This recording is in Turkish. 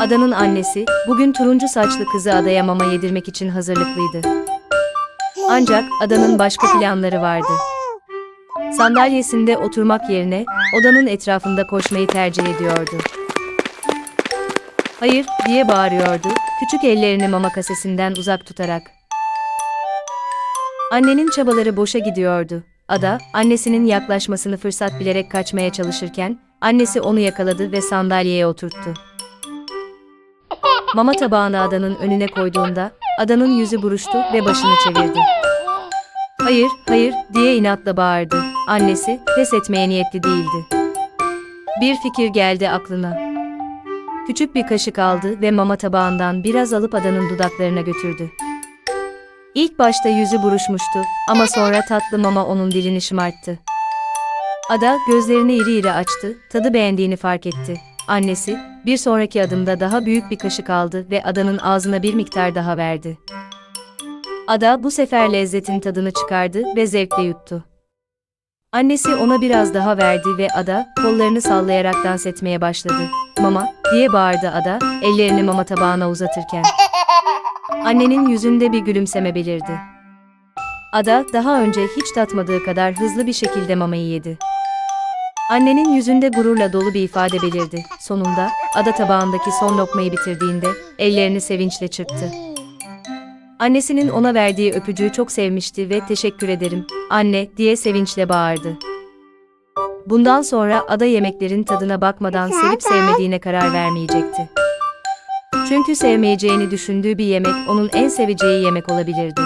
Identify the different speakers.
Speaker 1: Adanın annesi, bugün turuncu saçlı kızı adaya mama yedirmek için hazırlıklıydı. Ancak adanın başka planları vardı. Sandalyesinde oturmak yerine odanın etrafında koşmayı tercih ediyordu. Hayır diye bağırıyordu, küçük ellerini mama kasesinden uzak tutarak. Annenin çabaları boşa gidiyordu. Ada, annesinin yaklaşmasını fırsat bilerek kaçmaya çalışırken, annesi onu yakaladı ve sandalyeye oturttu. Mama tabağını adanın önüne koyduğunda, adanın yüzü buruştu ve başını çevirdi. Hayır, hayır diye inatla bağırdı. Annesi, pes etmeye niyetli değildi. Bir fikir geldi aklına. Küçük bir kaşık aldı ve mama tabağından biraz alıp adanın dudaklarına götürdü. İlk başta yüzü buruşmuştu ama sonra tatlı mama onun dilini şımarttı. Ada gözlerini iri iri açtı, tadı beğendiğini fark etti. Annesi, bir sonraki adımda daha büyük bir kaşık aldı ve adanın ağzına bir miktar daha verdi. Ada bu sefer lezzetin tadını çıkardı ve zevkle yuttu. Annesi ona biraz daha verdi ve Ada, kollarını sallayarak dans etmeye başladı. Mama, diye bağırdı Ada, ellerini mama tabağına uzatırken. Annenin yüzünde bir gülümseme belirdi. Ada, daha önce hiç tatmadığı kadar hızlı bir şekilde mamayı yedi. Annenin yüzünde gururla dolu bir ifade belirdi. Sonunda, Ada tabağındaki son lokmayı bitirdiğinde, ellerini sevinçle çırptı. Annesinin ona verdiği öpücüğü çok sevmişti ve teşekkür ederim, anne, diye sevinçle bağırdı. Bundan sonra Ada yemeklerin tadına bakmadan sevip sevmediğine karar vermeyecekti. Çünkü sevmeyeceğini düşündüğü bir yemek onun en seveceği yemek olabilirdi.